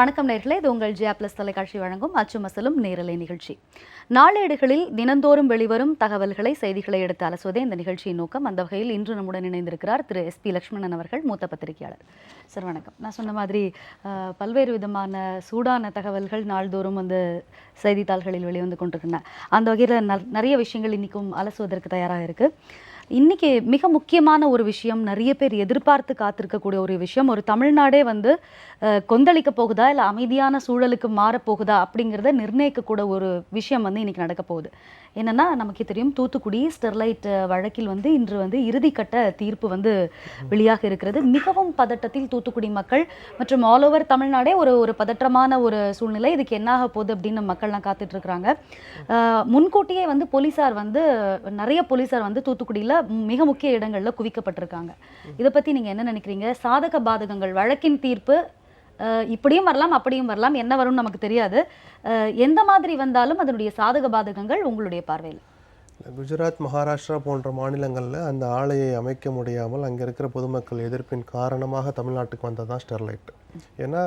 வணக்கம் நேர்களே. இது உங்கள் ஜியா பிளஸ் தொலைக்காட்சி வழங்கும் அச்சுமசலும் நேரலை நிகழ்ச்சி. நாளேடுகளில் தினந்தோறும் வெளிவரும் தகவல்களை செய்திகளை எடுத்து அலசுவதே இந்த நிகழ்ச்சியின் நோக்கம். அந்த வகையில் இன்று நம்முடன் இணைந்திருக்கிறார் திரு எஸ் பி லட்சுமணன் அவர்கள் மூத்த பத்திரிகையாளர். சார் வணக்கம். நான் சொன்ன மாதிரி பல்வேறு விதமான சூடான தகவல்கள் நாள்தோறும் வந்து செய்தித்தாள்களில் வெளிவந்து கொண்டிருக்கின்றன. அந்த வகையில் நிறைய விஷயங்கள் இன்னைக்கும் அலசுவதற்கு தயாராக இருக்கு. இன்னைக்கு மிக முக்கியமான ஒரு விஷயம் நிறைய பேர் எதிர்பார்த்து காத்திருக்கக்கூடிய ஒரு விஷயம் ஒரு தமிழ்நாடே வந்து கொந்தளிக்க போகுதா இல்லை அமைதியான சூழலுக்கு மாறப் போகுதா அப்படிங்கிறத நிர்ணயிக்கக்கூட ஒரு விஷயம் வந்து இன்னைக்கு நடக்க போகுது. என்னன்னா நமக்கு தெரியும் தூத்துக்குடி ஸ்டெர்லைட் வழக்கில் வந்து இன்று வந்து இறுதிக்கட்ட தீர்ப்பு வந்து வெளியாக இருக்கிறது. மிகவும் பதட்டத்தில் தூத்துக்குடி மக்கள் மற்றும் ஆல் ஓவர் தமிழ்நாடே ஒரு ஒரு பதற்றமான ஒரு சூழ்நிலை. இதுக்கு என்னாக போகுது அப்படின்னு மக்கள்லாம் காத்துட்டு இருக்கிறாங்க முன்கூட்டியே வந்து போலீசார் வந்து நிறைய போலீஸார் வந்து தூத்துக்குடியில் மிக முக்கிய இடங்களில் குவிக்கப்பட்டிருக்காங்க. இதை பற்றி நீங்கள் என்ன நினைக்கிறீங்க? சாதக பாதகங்கள் வழக்கின் தீர்ப்பு இப்படியும் வரலாம் அப்படியும் வரலாம் என்ன வரும்னு நமக்கு தெரியாது. எந்த மாதிரி வந்தாலும் அதனுடைய சாதக பாதகங்கள் உங்களுடைய பார்வையில். குஜராத் மகாராஷ்டிரா போன்ற மாநிலங்களில் அந்த ஆலையை அமைக்க முடியாமல் அங்கே இருக்கிற பொதுமக்கள் எதிர்ப்பின் காரணமாக தமிழ்நாட்டுக்கு வந்தது தான் ஸ்டெர்லைட். ஏன்னா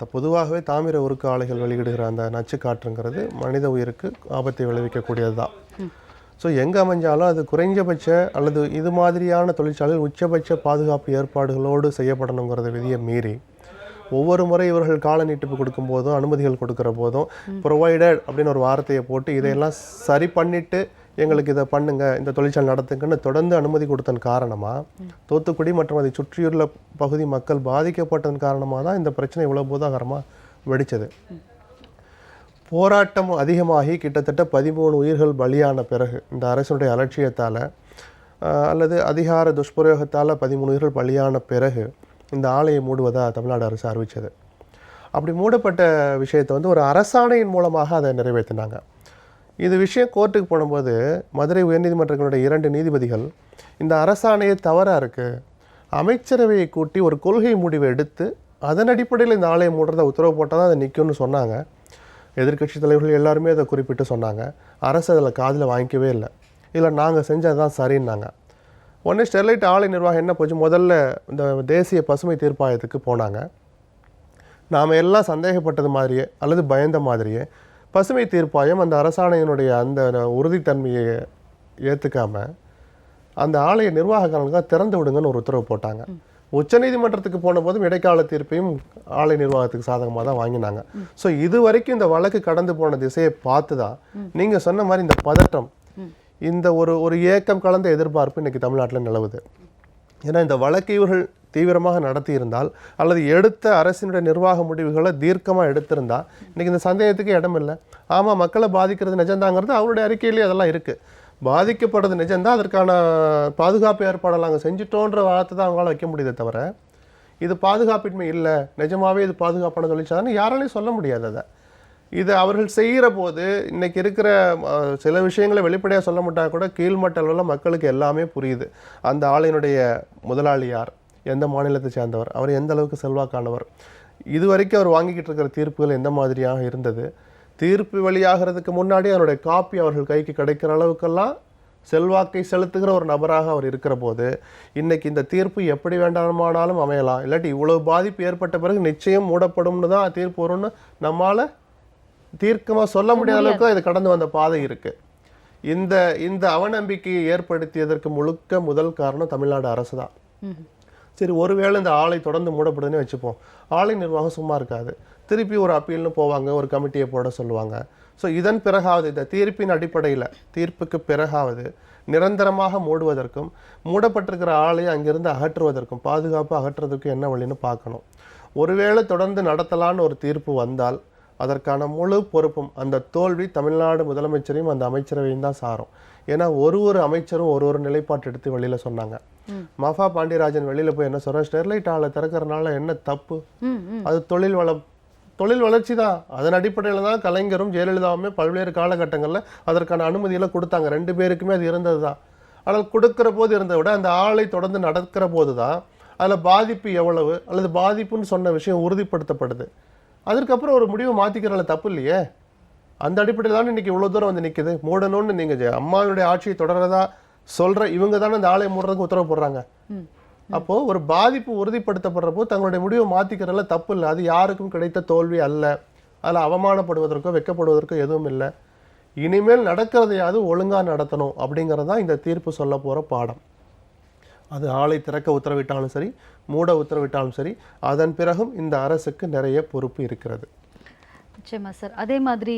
த பொதுவாகவே தாமிர உருக்கு ஆலைகள் வெளியிடுகிற அந்த நச்சு காற்றுங்கிறது மனித உயிருக்கு ஆபத்தை விளைவிக்கக்கூடியது தான் ஸோ எங்கே அமைஞ்சாலும் அது குறைஞ்சபட்ச அல்லது இது மாதிரியான தொழிற்சாலையில் உச்சபட்ச பாதுகாப்பு ஏற்பாடுகளோடு செய்யப்படணுங்கிறத விதியை மீறி ஒவ்வொரு முறை இவர்கள் கால நீட்டிப்பு கொடுக்கும் போதும் அனுமதிகள் கொடுக்குற போதும் ப்ரொவைடட் அப்படின்னு ஒரு வார்த்தையை போட்டு இதையெல்லாம் சரி பண்ணிட்டு எங்களுக்கு இதை பண்ணுங்க இந்த தொழிற்சாலை நடத்துங்கன்னு தொடர்ந்து அனுமதி கொடுத்தன் காரணமாக தூத்துக்குடி மற்றும் அதை சுற்றியுள்ள பகுதி மக்கள் பாதிக்கப்பட்டதன் காரணமாக தான் இந்த பிரச்சனை இவ்வளோ பூதாகரமாக வெடித்தது போராட்டம் அதிகமாகி கிட்டத்தட்ட பதிமூணு உயிர்கள் பலியான பிறகு இந்த அரசனுடைய அலட்சியத்தால் அல்லது அதிகார துஷ்பிரயோகத்தால் பதிமூணு உயிர்கள் பலியான பிறகு இந்த ஆலையை மூடுவதாக தமிழ்நாடு அரசு அறிவித்தது அப்படி மூடப்பட்ட விஷயத்தை வந்து ஒரு அரசாணையின் மூலமாக அதை நிறைவேற்றினாங்க. இது விஷயம் கோர்ட்டுக்கு போடும்போது மதுரை உயர்நீதிமன்றங்களுடைய இரண்டு நீதிபதிகள் இந்த அரசாணையை தவறாக இருக்குது அமைச்சரவையை கூட்டி ஒரு கொள்கை முடிவை எடுத்து அதன் அடிப்படையில் இந்த ஆலையை மூடுறத உத்தரவு போட்டால் தான் அதை நிற்கும்னு சொன்னாங்க. எதிர்க்கட்சி தலைவர்கள் எல்லாருமே அதை குறிப்பிட்டு சொன்னாங்க. அரசு அதில் காதில் வாங்கிக்கவே இல்லை. இல்லை நாங்கள் செஞ்சது தான் சரின்னாங்க. உடனே ஸ்டெர்லைட் ஆலை நிர்வாகம் என்ன போச்சு? முதல்ல இந்த தேசிய பசுமை தீர்ப்பாயத்துக்கு போனாங்க. நாம் எல்லாம் சந்தேகப்பட்டது மாதிரியே அல்லது பயந்த மாதிரியே பசுமை தீர்ப்பாயம் அந்த அரசாணையினுடைய அந்த உறுதித்தன்மையை ஏற்றுக்காம அந்த ஆலய நிர்வாகக்காரங்களுக்காக திறந்து விடுங்கன்னு ஒரு உத்தரவு போட்டாங்க. உச்சநீதிமன்றத்துக்கு போன போதும் இடைக்கால தீர்ப்பையும் ஆலை நிர்வாகத்துக்கு சாதகமாக தான் வாங்கினாங்க. ஸோ இது வரைக்கும் இந்த வழக்கு கடந்து போன திசையை பார்த்து தான் நீங்கள் சொன்ன மாதிரி இந்த பதட்டம் இந்த ஒரு ஒரு ஏக்கம் கலந்த எதிர்பார்ப்பு இன்றைக்கி தமிழ்நாட்டில் நிலவுது. ஏன்னா இந்த வழக்கு இவர்கள் தீவிரமாக நடத்தியிருந்தால் அல்லது எடுத்த அரசினுடைய நிர்வாக முடிவுகளை தீர்க்கமாக எடுத்திருந்தால் இன்றைக்கி இந்த சந்தேகத்துக்கு இடம் இல்லை ஆமாம் மக்களை பாதிக்கிறது நிஜம்தாங்கிறது அவருடைய அறிக்கையிலேயே அதெல்லாம் இருக்குது பாதிக்கப்படுறது நிஜம்தான் அதற்கான பாதுகாப்பு ஏற்பாடெல்லாம் அங்கே செஞ்சிட்டோன்ற வார்த்தை தான் அவங்களால வைக்க முடியுதே தவிர இது பாதுகாப்பின்மை இல்லை. நிஜமாகவே இது பாதுகாப்பான தொழிற்சாலைன்னு யாராலையும் சொல்ல முடியாது அதை. இது அவர்கள் செய்கிற போது இன்றைக்கி இருக்கிற சில விஷயங்களை வெளிப்படையாக சொல்ல மாட்டாங்க கூட கீழ்மட்ட அளவில் மக்களுக்கு எல்லாமே புரியுது. அந்த ஆலையினுடைய முதலாளி யார்? எந்த மாநிலத்தை சேர்ந்தவர்? அவர் எந்த அளவுக்கு செல்வாக்கானவர்? இது வரைக்கும் அவர் வாங்கிக்கிட்டு இருக்கிற தீர்ப்புகள் எந்த மாதிரியாக இருந்தது? தீர்ப்பு வெளியாகிறதுக்கு முன்னாடி அவருடைய காப்பி அவர்கள் கைக்கு கிடைக்கிற அளவுக்கெல்லாம் செல்வாக்கை செலுத்துகிற ஒரு நபராக அவர் இருக்கிற போது இன்றைக்கி இந்த தீர்ப்பு எப்படி வேண்டாமானாலும் அமையலாம். இல்லாட்டி இவ்வளோ பாதிப்பு ஏற்பட்ட பிறகு நிச்சயம் மூடப்படும்னு தான் தீர்ப்பு வரும்னு நம்மளால் தீர்க்கமாக சொல்ல முடியாத அளவுக்கு இது கடந்து வந்த பாதை இருக்கு. இந்த இந்த அவநம்பிக்கையை ஏற்படுத்தியதற்கு முழுக்க முதல் காரணம் தமிழ்நாடு அரசு தான். சரி ஒருவேளை இந்த ஆலை தொடர்ந்து மூடப்படுதுன்னு வச்சுப்போம். ஆலை நிர்வாகம் சும்மா இருக்காது. திருப்பி ஒரு அப்பீல்னு போவாங்க ஒரு கமிட்டியை போட சொல்லுவாங்க. ஸோ இதன் பிறகாவது இந்த தீர்ப்பின் அடிப்படையில் தீர்ப்புக்கு பிறகாவது நிரந்தரமாக மூடுவதற்கும் மூடப்பட்டிருக்கிற ஆலையை அங்கிருந்து அகற்றுவதற்கும் பாதுகாப்பு அகற்றுவதற்கும் என்ன வழின்னு பார்க்கணும். ஒருவேளை தொடர்ந்து நடத்தலான்னு ஒரு தீர்ப்பு வந்தால் அதற்கான முழு பொறுப்பும் அந்த தோல்வி தமிழ்நாடு முதலமைச்சரையும் அந்த அமைச்சரவையும் தான் சாரும். ஏன்னா ஒரு ஒரு அமைச்சரும் ஒரு ஒரு நிலைப்பாட்டு எடுத்து வெளியில சொன்னாங்க. மஃபா பாண்டியராஜன் வெளியில போய் என்ன சொல்றேன் ஸ்டெர்லைட் ஆலை திறக்கறனால என்ன தப்பு? அது தொழில் வளம் தொழில் வளர்ச்சி தான். அதன் அடிப்படையில் தான் கலைஞரும் ஜெயலலிதாவுமே பல்வேறு காலகட்டங்களில் அதற்கான அனுமதியெல்லாம் கொடுத்தாங்க. ரெண்டு பேருக்குமே அது இருந்தது தான். ஆனால் கொடுக்கிற போது இருந்ததை விட அந்த ஆலை தொடர்ந்து நடக்கிற போது தான் அதில் பாதிப்பு எவ்வளவு அல்லது பாதிப்புன்னு சொன்ன விஷயம் உறுதிப்படுத்தப்படுது. அதற்கப்புறம் ஒரு முடிவை மாற்றிக்கிறதுல தப்பு இல்லையே? அந்த அடிப்படையில் தானே இன்னைக்கு இவ்வளோ தூரம் வந்து நிற்குது மூடணும்னு நீங்கள் அம்மாவுடைய ஆட்சியை தொடர்றதா சொல்கிற இவங்க தானே இந்த ஆலையை மூடுறதுக்கு உத்தரவு போடுறாங்க. அப்போ ஒரு பாதிப்பு உறுதிப்படுத்தப்படுறப்போ தங்களுடைய முடிவை மாத்திக்கிறதுல தப்பு இல்லை. அது யாருக்கும் கிடைத்த தோல்வி அல்ல. அதில் அவமானப்படுவதற்கோ வெட்கப்படுவதற்கோ எதுவும் இல்லை. இனிமேல் நடக்கிறதையாவது ஒழுங்கா நடத்தணும் அப்படிங்கிறது தான் இந்த தீர்ப்பு சொல்ல போற பாடம். அது ஆலை திறக்க உத்தரவிட்டாலும் சரி மூட உத்தரவிட்டாலும் சரி அதன் பிறகும் இந்த அரசுக்கு நிறைய பொறுப்பு இருக்கிறது. நிச்சயமா சார். அதே மாதிரி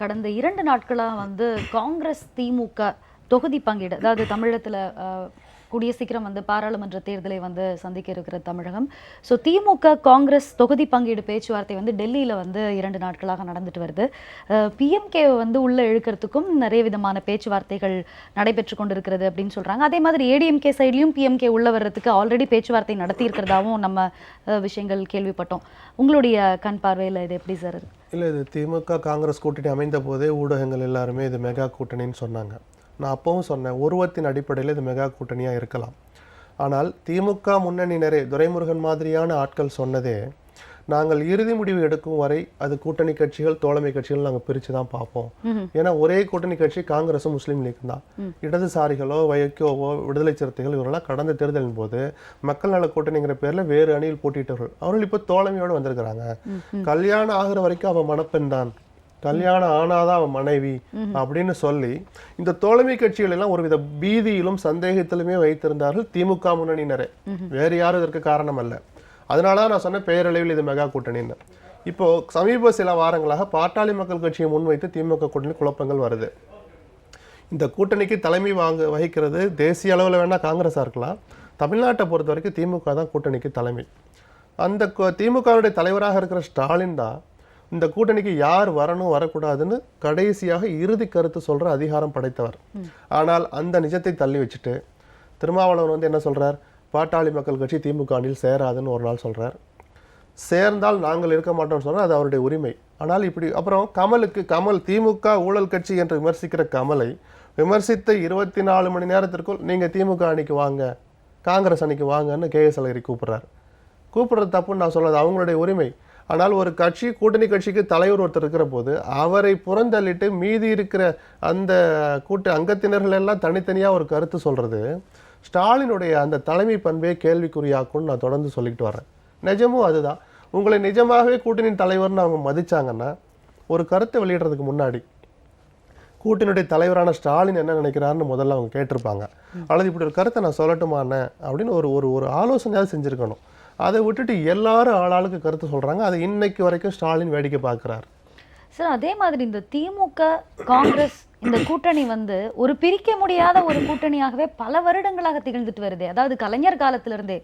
கடந்த இரண்டு நாட்களாக வந்து காங்கிரஸ் திமுக தொகுதி பங்கீடு அதாவது தமிழகத்தில் கூடிய சீக்கிரம் வந்து பாராளுமன்ற தேர்தலை வந்து சந்திக்க இருக்கிற தமிழகம். ஸோ திமுக காங்கிரஸ் தொகுதி பங்கீடு பேச்சுவார்த்தை வந்து டெல்லியில் வந்து இரண்டு நாட்களாக நடந்துட்டு வருது. பிஎம்கே வந்து உள்ள இழுக்கிறதுக்கும் நிறைய விதமான பேச்சுவார்த்தைகள் நடைபெற்று கொண்டிருக்கிறது அப்படின்னு சொல்கிறாங்க அதே மாதிரி ஏடிஎம்கே சைட்லையும் பிஎம்கே உள்ள வர்றதுக்கு ஆல்ரெடி பேச்சுவார்த்தை நடத்தியிருக்கிறதாவும் நம்ம விஷயங்கள் கேள்விப்பட்டோம். உங்களுடைய கண் பார்வையில் இது எப்படி சார் இல்லை இது திமுக காங்கிரஸ் கூட்டணி அமைந்த போதே ஊடகங்கள் எல்லாருமே இது மெகா கூட்டணின்னு சொன்னாங்க. நான் அப்பவும் சொன்னேன் உருவத்தின் அடிப்படையில் இது மெகா கூட்டணியாக இருக்கலாம். ஆனால் திமுக முன்னணியினரே துரைமுருகன் மாதிரியான ஆட்கள் சொன்னதே நாங்கள் இறுதி முடிவு எடுக்கும் வரை அது கூட்டணி கட்சிகள் தோழமை கட்சிகள் நாங்கள் பிரித்து தான் பார்ப்போம். ஏன்னா ஒரே கூட்டணி கட்சி காங்கிரஸும் முஸ்லீம் லீக் தான். இடதுசாரிகளோ வைக்கோவோ விடுதலை சிறுத்தைகள் இவரெல்லாம் கடந்த தேர்தலின் போது மக்கள் நல கூட்டணிங்கிற பேர்ல வேறு அணியில் போட்டியிட்டவர்கள் அவர்கள் இப்போ தோழமையோடு வந்திருக்கிறாங்க. கல்யாணம் ஆகுற வரைக்கும் அவன் மணப்பெண் தான். கல்யாணம் ஆனாதான் அவன் மனைவி அப்படின்னு சொல்லி இந்த தோழமை கட்சிகள் எல்லாம் ஒருவித பீதியிலும் சந்தேகத்திலுமே வைத்திருந்தார்கள் திமுக முன்னணியினரே. வேறு யாரும் இதற்கு காரணம் அல்ல அதனால தான் நான் சொன்னேன் பெயரளவில் இது மெகா கூட்டணின்னு. இப்போ சமீப சில வாரங்களாக பாட்டாளி மக்கள் கட்சியை முன்வைத்து திமுக கூட்டணி குழப்பங்கள் வருது. இந்த கூட்டணிக்கு தலைமை வாங்க வகிக்கிறது தேசிய அளவில் வேணா காங்கிரஸாக இருக்கலாம். தமிழ்நாட்டை பொறுத்த வரைக்கும் திமுக தான் கூட்டணிக்கு தலைமை. அந்த திமுகவுடைய தலைவராக இருக்கிற ஸ்டாலின் தான் இந்த கூட்டணிக்கு யார் வரணும் வரக்கூடாதுன்னு கடைசியாக இறுதி கருத்து சொல்கிற அதிகாரம் படைத்தவர். ஆனால் அந்த நிஜத்தை தள்ளி வச்சுட்டு திருமாவளவன் வந்து என்ன சொல்கிறார் பாட்டாளி மக்கள் கட்சி திமுக அணியில் சேராதுன்னு ஒரு நாள் சொல்கிறார் சேர்ந்தால் நாங்கள் இருக்க மாட்டோம்னு சொன்னால் அது அவருடைய உரிமை. ஆனால் இப்படி அப்புறம் கமலுக்கு கமல் திமுக ஊழல் கட்சி என்று விமர்சிக்கிற கமலை விமர்சித்த இருபத்தி நாலு மணி நேரத்திற்குள் நீங்கள் திமுக அணிக்கு வாங்க காங்கிரஸ் அணிக்கு வாங்கன்னு கேஎஸ் அழகிரி கூப்பிடுறாரு. கூப்பிட்றது தப்புன்னு நான் சொல்லாது அவங்களுடைய உரிமை. ஆனால் ஒரு கட்சி கூட்டணி கட்சிக்கு தலைவர் ஒருத்தர் இருக்கிற போது அவரை புறந்தள்ளிட்டு மீதி இருக்கிற அந்த கூட்ட அங்கத்தினர்கள் எல்லாம் தனித்தனியாக ஒரு கருத்து சொல்கிறது ஸ்டாலினுடைய அந்த தலைமை பண்பே கேள்விக்குறியாக்கும்னு நான் தொடர்ந்து சொல்லிக்கிட்டு வரேன் நிஜமும் அதுதான். உங்களை நிஜமாகவே கூட்டணியின் தலைவர்னு அவங்க மதிச்சாங்கன்னா ஒரு கருத்தை வெளியிடுறதுக்கு முன்னாடி கூட்டணியுடைய தலைவரான ஸ்டாலின் என்ன நினைக்கிறாருன்னு முதல்ல அவங்க கேட்டிருப்பாங்க. அல்லது இப்படி ஒரு கருத்தை நான் சொல்லட்டுமான அப்படின்னு ஒரு ஒரு ஒரு ஆலோசனையாவது செஞ்சுருக்கணும். அதை விட்டுட்டு எல்லாரும் ஆளாளுக்கு கருத்து சொல்கிறாங்க அதை இன்னைக்கு வரைக்கும் ஸ்டாலின் வேடிக்கை பார்க்குறாரு. சார் அதே மாதிரி இந்த திமுக காங்கிரஸ் இந்த கூட்டணி வந்து ஒரு பிரிக்க முடியாத ஒரு கூட்டணியாகவே பல வருடங்களாக திகழ்ந்துட்டு வருது. அதாவது கலைஞர் காலத்திலிருந்தே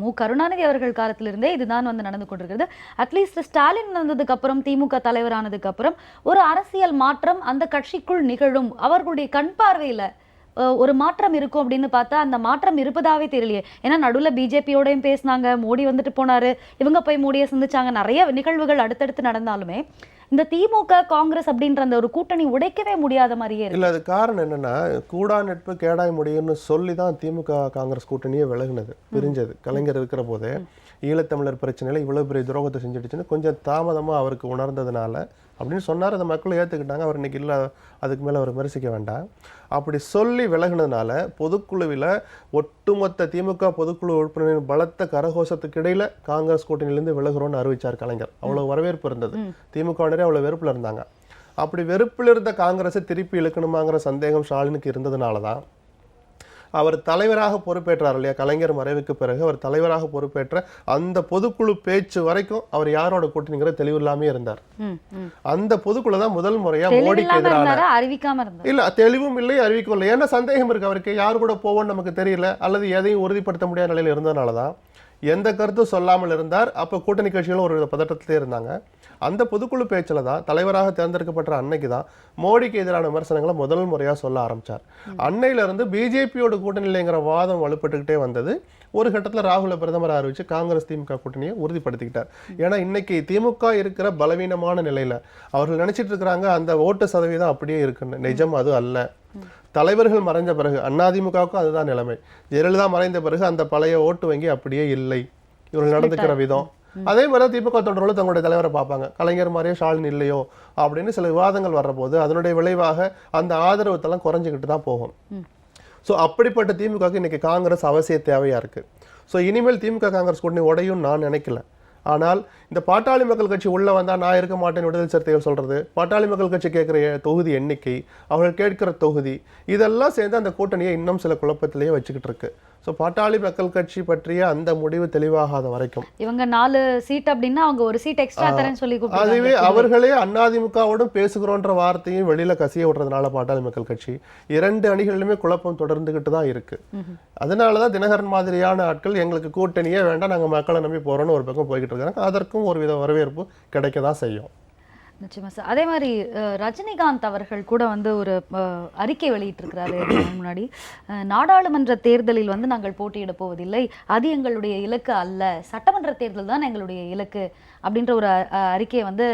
மு. கருணாநிதி அவர்கள் காலத்திலிருந்தே இதுதான் வந்து நடந்து கொண்டிருக்கிறது. அட்லீஸ்ட் ஸ்டாலின் வந்ததுக்கு அப்புறம் திமுக தலைவரானதுக்கு அப்புறம் ஒரு அரசியல் மாற்றம் அந்த கட்சிக்குள் நிகழும். அவர்களுடைய கண் பார்வையில் ஒரு மாற்றம் இருக்கும் அப்படின்னு பார்த்தா அந்த மாற்றம் இருப்பதாவே தெரியலையே. ஏன்னா நடுவுல பிஜேபியோடையும் பேசினாங்க மோடி வந்துட்டு போனாரு இவங்க போய் மோடியை சந்திச்சாங்க நிறைய நிகழ்வுகள் அடுத்தடுத்து நடந்தாலுமே இந்த திமுக காங்கிரஸ் அப்படின்ற அந்த ஒரு கூட்டணி உடைக்கவே முடியாத மாதிரியே இல்ல அது காரணம் என்னன்னா கூடா நட்பு கேடாய் முடியும்னு சொல்லி தான் திமுக காங்கிரஸ் கூட்டணியே விலகுனது பிரிஞ்சது. கலைஞர் இருக்கிற போதே ஈழத்தமிழர் பிரச்சனையில இவ்வளவு பெரிய துரோகத்தை செஞ்சுடுச்சுன்னு கொஞ்சம் தாமதமா அவருக்கு உணர்ந்ததுனால அப்படின்னு சொன்னார். அந்த மக்கள் ஏத்துக்கிட்டாங்க. அவர் இன்னைக்கு இல்ல அதுக்கு மேல அவர் விமர்சிக்க வேண்டாம். அப்படி சொல்லி விலகுனதுனால பொதுக்குழுவில் ஒட்டுமொத்த திமுக பொதுக்குழு உறுப்பினரின் பலத்த கரகோஷத்துக்கு இடையில காங்கிரஸ் கூட்டணியிலிருந்து விலகுறோம்னு அறிவிச்சார் கலைஞர். அவ்வளவு வரவேற்பு இருந்தது. திமுகவினரே அவ்வளவு வெறுப்புல இருந்தாங்க. அப்படி வெறுப்பில் இருந்த காங்கிரஸை திருப்பி இழுக்கணுமாங்கிற சந்தேகம் ஸ்டாலினுக்கு இருந்ததுனால தான் அவர் தலைவராக பொறுப்பேற்றார் இல்லையா? கலைஞர் மறைவுக்கு பிறகு அவர் தலைவராக பொறுப்பேற்ற அந்த பொதுக்குழு பேச்சு வரைக்கும் அவர் யாரோட கூட்டணிங்கிற தெளிவு இல்லாமே இருந்தார். அந்த பொதுக்குழு தான் முதல் முறையா மோடிக்கு எதிரான அறிவிக்காம இல்ல தெளிவும் இல்லை அறிவிக்கும் இல்லை. ஏன்னா சந்தேகம் இருக்கு அவருக்கு. யார் கூட போவோம்னு நமக்கு தெரியல. அல்லது எதையும் உறுதிப்படுத்த முடியாத நிலையில் இருந்ததுனால தான் எந்த கருத்தும் சொல்லாமல் இருந்தார். அப்போ கூட்டணி கட்சிகளும் ஒரு பதட்டத்திலே இருந்தாங்க. அந்த பொதுக்குழு பேச்சில் தான் தலைவராக தேர்ந்தெடுக்கப்பட்ட அன்னைக்கு தான் மோடிக்கு எதிரான விமர்சனங்களை முதல் முறையாக சொல்ல ஆரம்பிச்சார். அன்னையில இருந்து பிஜேபியோட கூட்டணி இல்லைங்கிற வாதம் வலுப்பட்டுக்கிட்டே வந்தது. ஒரு கட்டத்தில் ராகுல பிரதமர் அறிவிச்சு காங்கிரஸ் திமுக கூட்டணியை உறுதிப்படுத்திக்கிட்டார். ஏன்னா இன்னைக்கு திமுக இருக்கிற பலவீனமான நிலையில அவர்கள் நினைச்சிட்டு இருக்கிறாங்க அந்த ஓட்டு சதவீதம் அப்படியே இருக்குன்னு. நிஜம் அது அல்ல. தலைவர்கள் மறைஞ்ச பிறகு அதிமுகவுக்கும் அதுதான் நிலைமை. ஜெயலலிதா மறைந்த பிறகு அந்த பழைய ஓட்டு வங்கி அப்படியே இல்லை. இவர்கள் நடந்துக்கிற விதம். அதே தான் திமுக தொண்டர்களும் தங்களுடைய தலைவரை பார்ப்பாங்க. கலைஞர் மாதிரியே ஸ்டாலின் இல்லையோ அப்படின்னு சில விவாதங்கள் வர்றபோது அதனுடைய விளைவாக அந்த ஆதரவுத்தெல்லாம் குறைஞ்சிக்கிட்டு தான் போகும். ஸோ அப்படிப்பட்ட திமுகவுக்கு இன்னைக்கு காங்கிரஸ் அவசிய தேவையா இருக்கு. ஸோ இனிமேல் திமுக காங்கிரஸ் கூட்டணி உடையும் நான் நினைக்கல. ஆனால் இந்த பாட்டாளி மக்கள் கட்சி உள்ள வந்தா நான் இருக்க மாட்டேன் விடுதலை சிறுத்தைகள் சொல்றது பாட்டாளி மக்கள் கட்சி கேட்குற தொகுதி எண்ணிக்கை அவர்கள் கேட்கிற தொகுதி இதெல்லாம் சேர்ந்து அந்த கூட்டணியை இன்னும் சில குழப்பத்திலேயே வச்சுக்கிட்டு இருக்கு. ஸோ பாட்டாளி மக்கள் கட்சி பற்றிய அந்த முடிவு தெளிவாகாத வரைக்கும். இவங்க நாலு சீட் அப்படின்னா அவங்க ஒரு சீட் எக்ஸ்ட்ரா தரேன்னு சொல்லி அதுவே அவர்களே அதிமுகவோடும் பேசுகிறோன்ற வார்த்தையும் வெளியில கசிய விடுறதுனால பாட்டாளி மக்கள் கட்சி. இரண்டு அணிகளிலுமே குழப்பம் தொடர்ந்துகிட்டு தான் இருக்கு. அதனால தான் தினகரன் மாதிரியான ஆட்கள் எங்களுக்கு கூட்டணியே வேண்டாம் நாங்க மக்களை நம்பி போறோம்னு ஒரு பக்கம் போய்கிட்டு இருக்காங்க. அதற்கும் ஒரு வித வரவேற்பு கிடைக்க தான் செய்யும். நிச்சயமா சார். அதே மாதிரி ரஜினிகாந்த் அவர்கள் கூட வந்து ஒரு அறிக்கை வெளியிட்டிருக்கிறாரு முன்னாடி. நாடாளுமன்ற தேர்தலில் வந்து நாங்கள் போட்டியிட போவதில்லை. அது எங்களுடைய இலக்கு அல்ல. சட்டமன்ற தேர்தல் தான் எங்களுடைய இலக்கு அப்படின்ற ஒரு அறிக்கையை வந்து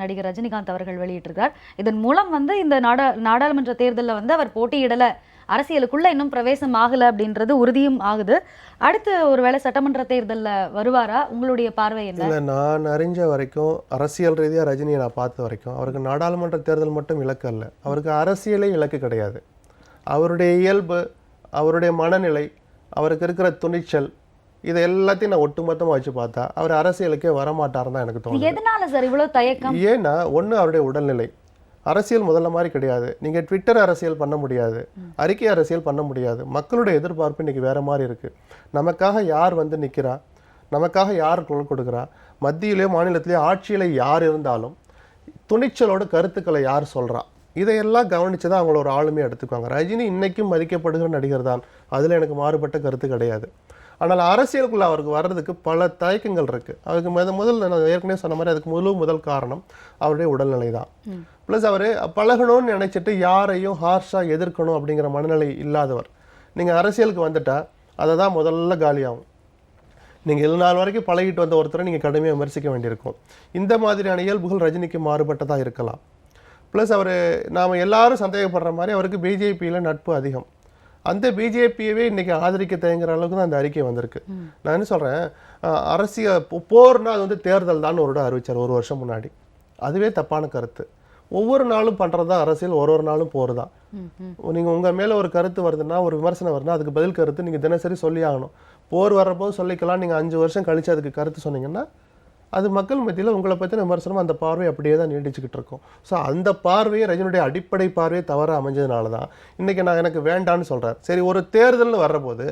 நடிகர் ரஜினிகாந்த் அவர்கள் வெளியிட்டிருக்கிறார். இதன் மூலம் வந்து இந்த நாடா நாடாளுமன்ற தேர்தலில் வந்து அவர் போட்டியிடலை. அரசியலுக்குள்ள இன்னும் பிரவேசம் ஆகல அப்படின்றது உறுதியும் ஆகுது. அடுத்து ஒருவேளை சட்டமன்ற தேர்தல்ல வருவாரா? உங்களுடைய பார்வை என்ன? இல்ல நான் அறிஞ்ச வரைக்கும் அரசியல் ரீதியா ரஜினியை நான் பார்த்த வரைக்கும் அவருக்கு நாடாளுமன்ற தேர்தல் மட்டும் இலக்கு அல்ல. அவருக்கு அரசியலே இலக்கு கிடையாது. அவருடைய இயல்பு அவருடைய மனநிலை அவருக்கு இருக்கிற துணிச்சல் இதை எல்லாத்தையும் நான் ஒட்டுமொத்தமா வச்சு பார்த்தா அவர் அரசியலுக்கே வரமாட்டாருன்னு தான் எனக்கு தோணுது. எதனால சார் இவ்வளவு தயக்கம்? ஏன்னா ஒண்ணு அவருடைய உடல்நிலை. அரசியல் முதல்ல மாதிரி கிடையாது. நீங்கள் ட்விட்டர் அரசியல் பண்ண முடியாது. அறிக்கை அரசியல் பண்ண முடியாது. மக்களுடைய எதிர்பார்ப்பு இன்னைக்கு வேற மாதிரி இருக்குது நமக்காக யார் வந்து நிற்கிறா நமக்காக யார் குரல் கொடுக்குறா? மத்தியிலேயோ மாநிலத்திலேயோ ஆட்சியில் யார் இருந்தாலும் துணிச்சலோட கருத்துக்களை யார் சொல்கிறா இதையெல்லாம் கவனித்து தான் அவங்கள ஒரு ஆளுமையை எடுத்துக்குவாங்க. ரஜினி இன்றைக்கும் மதிக்கப்படுகிற நடிகர் தான். அதில் எனக்கு மாறுபட்ட கருத்து கிடையாது. ஆனால் அரசியலுக்குள்ள அவருக்கு வர்றதுக்கு பல தயக்கங்கள் இருக்கு. அவருக்கு முத முதல்ல நான் ஏற்கனவே சொன்ன மாதிரி அதுக்கு முழு முதல் காரணம் அவருடைய உடல்நிலை தான். ப்ளஸ் அவர் பழகணும்னு நினைச்சிட்டு யாரையும் ஹார்ஷாக எதிர்க்கணும் அப்படிங்கிற மனநிலை இல்லாதவர். நீங்கள் அரசியலுக்கு வந்துட்டா அதை தான் முதல்ல காலியாகும். நீங்கள் இவ்வளவு நாள் வரைக்கும் பழகிட்டு வந்த ஒருத்தரை நீங்கள் கடுமையாக விமர்சிக்க வேண்டியிருக்கும். இந்த மாதிரியான இயல்புகள் ரஜினிக்கு மாறுபட்டதாக இருக்கலாம். ப்ளஸ் அவர் நாம் எல்லாரும் சந்தேகப்படுற மாதிரி அவருக்கு பிஜேபியில் நட்பு அதிகம். அந்த பிஜேபியவே இன்னைக்கு ஆதரிக்க தயங்குற அளவுக்கு தான் அந்த அறிக்கை வந்திருக்கு. நான் என்ன சொல்கிறேன் அரசியல் போ- போர்னா அது வந்து தேர்தல் தான் ஒரு அறிவிச்சார் ஒரு வருஷம் முன்னாடி. அதுவே தப்பான கருத்து. ஒவ்வொரு நாளும் பண்ணுறது தான் அரசியல் ஒரு ஒரு நாளும் போர் தான். நீங்கள் உங்கள் மேலே ஒரு கருத்து வருதுன்னா ஒரு விமர்சனம் வருதுன்னா அதுக்கு பதில் கருத்து நீங்கள் தினசரி சொல்லி ஆகணும். போர் வர்றப்போ சொல்லிக்கலாம் நீங்கள் அஞ்சு வருஷம் கழிச்சு அதுக்கு கருத்து சொன்னீங்கன்னா அது மக்கள் மத்தியில் உங்களை பற்றின விமர்சனம் அந்த பார்வை அப்படியே தான் நீடிச்சுக்கிட்டு இருக்கும். ஸோ அந்த பார்வையை ரஜினுடைய அடிப்படை பார்வையை தவற அமைஞ்சதுனால தான் இன்றைக்கி நான் எனக்கு வேண்டான்னு சொல்கிறார் சரி ஒரு தேர்தல்னு வர்றபோது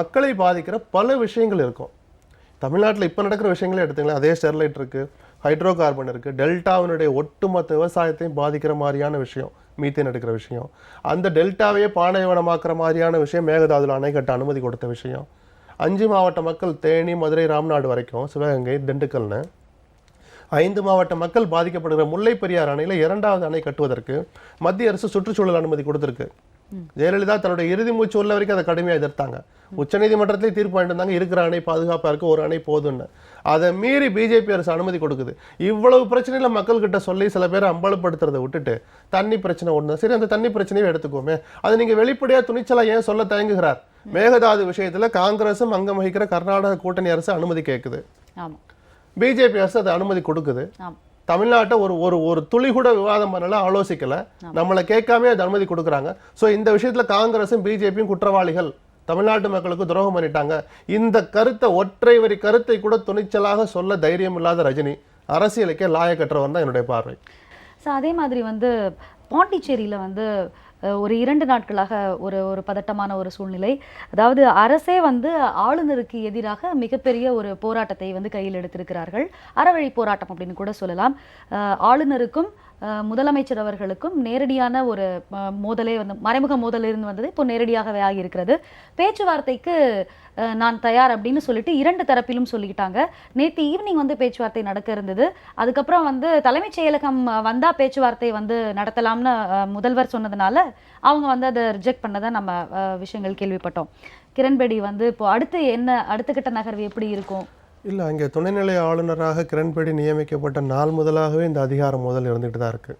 மக்களை பாதிக்கிற பல விஷயங்கள் இருக்கும். தமிழ்நாட்டில் இப்போ நடக்கிற விஷயங்களே எடுத்துங்களேன். அதே ஸ்டெர்லைட் இருக்குது ஹைட்ரோ கார்பன் இருக்குது டெல்டாவினுடைய ஒட்டுமொத்த விவசாயத்தையும் பாதிக்கிற மாதிரியான விஷயம் மீத்தேன் எடுக்கிற விஷயம். அந்த டெல்டாவையே பாலைவனமாக்குற மாதிரியான விஷயம் மேகதாதுல அணை கட்ட அனுமதி கொடுத்த விஷயம். அஞ்சு மாவட்ட மக்கள் தேனி மதுரை ராம்நாடு வரைக்கும் சிவகங்கை திண்டுக்கல்னு. ஐந்து மாவட்ட மக்கள் பாதிக்கப்படுகிற முல்லை பெரியார் அணையில் இரண்டாவது அணை கட்டுவதற்கு மத்திய அரசு சுற்றுச்சூழல் அனுமதி கொடுத்துருக்கு. ஜெயலலிதா தன்னுடைய இறுதி மூச்சு உள்ள வரைக்கும் அதை கடுமையாக எதிர்த்தாங்க. உச்சநீதிமன்றத்திலே தீர்ப்பு வாங்கிட்டு இருந்தாங்க இருக்கிற அணை பாதுகாப்பா இருக்கு ஒரு அணை போதும்னு. அதை மீறி பிஜேபி அரசு அனுமதி கொடுக்குது. இவ்வளவு பிரச்சனையில மக்கள் கிட்ட சொல்லி சில பேர் அம்பலப்படுத்துறதை விட்டுட்டு தண்ணி பிரச்சனை ஒண்ணு. சரி அந்த தண்ணி பிரச்சனையை எடுத்துக்கோமே. அது நீங்க வெளிப்படையா துணிச்சலா ஏன் சொல்ல தயங்குகிறார்? மேகதாது விஷயத்துல காங்கிரசும் அங்கம் வகிக்கிற கர்நாடக கூட்டணி அரசு அனுமதி கேட்குது பிஜேபி அரசு அதை அனுமதி கொடுக்குது. தமிழ்நாட்டை ஒரு ஒரு ஒரு துளி கூட விவாதம் பண்ணல ஆலோசிக்கல. நம்மளை கேட்காம அது அனுமதி கொடுக்குறாங்க. ஸோ இந்த விஷயத்துல காங்கிரஸும் பிஜேபியும் குற்றவாளிகள் தமிழ்நாட்டு மக்களுக்கு துரோகம் பண்ணிட்டாங்க. இந்த கருத்தை ஒற்றை வரி கருத்தை கூட துணிச்சலாக சொல்ல தைரியம் இல்லாத ரஜினி அரசியலுக்கே லாயக்கற்றவன் தான் என்னுடைய பார்வை. ஸோ அதே மாதிரி வந்து பாண்டிச்சேரியில் வந்து ஒரு இரண்டு நாட்களாக ஒரு ஒரு பதட்டமான ஒரு சூழ்நிலை. அதாவது அரசே வந்து ஆளுநருக்கு எதிராக மிகப்பெரிய ஒரு போராட்டத்தை வந்து கையில் எடுத்திருக்கிறார்கள். அறவழி போராட்டம் அப்படின்னு கூட சொல்லலாம். அஹ், ஆளுநருக்கும் முதலமைச்சர் அவர்களுக்கும் நேரடியான ஒரு மோதலே வந்து மறைமுக மோதல் இருந்து வந்தது. இப்போ நேரடியாகவே ஆகியிருக்கிறது. பேச்சுவார்த்தைக்கு நான் தயார் அப்படின்னு சொல்லிட்டு இரண்டு தரப்பிலும் சொல்லிக்கிட்டாங்க. நேற்று ஈவினிங் வந்து பேச்சுவார்த்தை நடக்க இருந்தது. அதுக்கப்புறம் வந்து தலைமைச் செயலகம் வந்தால் பேச்சுவார்த்தை வந்து நடத்தலாம்னு முதல்வர் சொன்னதுனால அவங்க வந்து அதை ரிஜெக்ட் பண்ணதை நம்ம விஷயங்கள் கேள்விப்பட்டோம். கிரண்பேடி வந்து இப்போ அடுத்து என்ன அடுத்த கட்ட நகர்வு எப்படி இருக்கும்? இல்லை அங்கே துணைநிலை ஆளுநராக கிரண்பேடி நியமிக்கப்பட்ட நாள் முதலாகவே இந்த அதிகாரம் முதல் இருந்துகிட்டு தான் இருக்குது